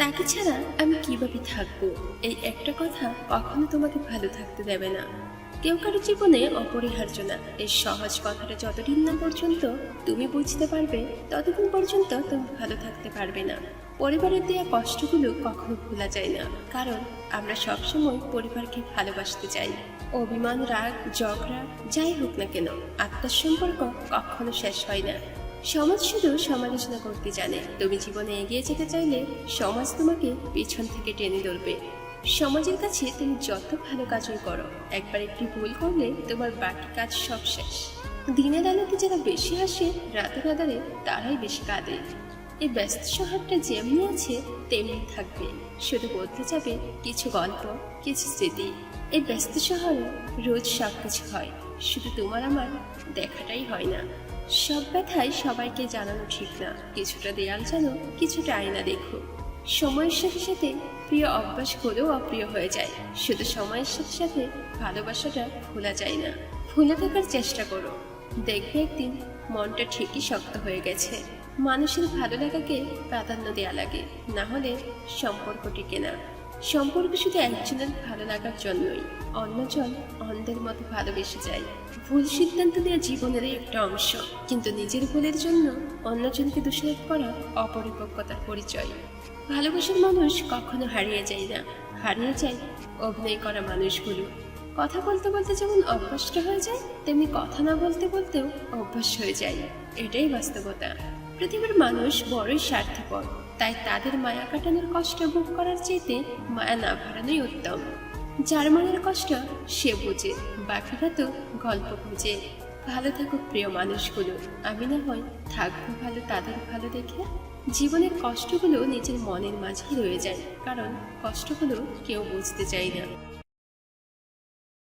তাকে ছাড়া আমি কীভাবে থাকব? এই একটা কথা কখনো তোমাকে ভালো থাকতে দেবে না। কেউ কারও জীবনে অপরিহার্য না। এই সহজ কথাটা যতদিন না পর্যন্ত তুমি বুঝতে পারবে, ততদিন পর্যন্ত তুমি ভালো থাকতে পারবে না। পরিবারের দেওয়া কষ্টগুলো কখনো ভোলা যায় না। কারণ আমরা সবসময় পরিবারকে ভালোবাসতে চাই। অভিমান, রাগ, ঝগড়া, যাই হোক না কেন, আত্মার সম্পর্ক কখনো শেষ হয় না। সমাজ শুধু সমালোচনা করতে জানে। তুমি জীবনে এগিয়ে যেতে চাইলে সমাজ তোমাকে পেছন থেকে টেনে ধরবে। সমাজের কাছে তুমি যত ভালো কাজই করো, একবার একটি ভুল করলে তোমার বাকি কাজ সব শেষ। দিনের আলোতে যারা বেশি হাসে, রাতের আধারে তারাই বেশি কাঁদে। এই ব্যস্ত শহরটা যেমনি আছে, তেমনি থাকবে। শুধু বলতে যাবে কিছু গল্প, কিছু স্মৃতি। এই ব্যস্ত শহরে রোজ সব কিছু হয়। শুধু তোমার আমার দেখাটাই হয় না। সব ব্যথাই সবাইকে জানানো ঠিক না। কিছুটা দেয়াল জানো কিছুটা আয়না দেখো। সময়ের সাথে সাথে প্রিয় অভ্যাস করেও অপ্রিয় হয়ে যায়। শুধু সময়ের সাথে সাথে ভালোবাসাটা ভোলা যায় না। ভুলে থাকার চেষ্টা করো। দেখবে একদিন মনটা ঠিকই শক্ত হয়ে গেছে। মানুষের ভালো লাগাকে প্রাধান্য দেয়া লাগে, না হলে সম্পর্ক টিকে না সম্পর্ক শুধু একজনের ভালো লাগার জন্যই, অন্যজন অন্ধের মতো ভালোবেসে যায়। ভুল সিদ্ধান্ত নেওয়া জীবনেরই একটা অংশ, কিন্তু নিজের ভুলের জন্য অন্যজনকে দোষারোপ করা অপরিপক্কতার পরিচয়। ভালোবাসার মানুষ কখনো হারিয়ে যায় না, হারিয়ে যায় অভিনয় করা মানুষগুলো। কথা বলতে বলতে যেমন অভ্যস্ত হয়ে যায়, তেমনি কথা না বলতে বলতেও অভ্যাস হয়ে যায়। এটাই বাস্তবতা। পৃথিবীর মানুষ বড়ই স্বার্থপর, তাই তাদের মায়া কাটানোর কষ্ট ভোগ করার চাইতে মায়া না ভাড়ানোই উত্তম। যার মনের কষ্ট সে বুঝে, বাকিরা তো গল্প বুঝে ভালো থাকুক প্রিয় মানুষগুলো, আমি না হয় থাকব ভালো তাদের ভালো দেখে। জীবনের কষ্টগুলো নিজের মনের মাঝেই রয়ে যায়, কারণ কষ্টগুলো কেউ বুঝতে চায় না।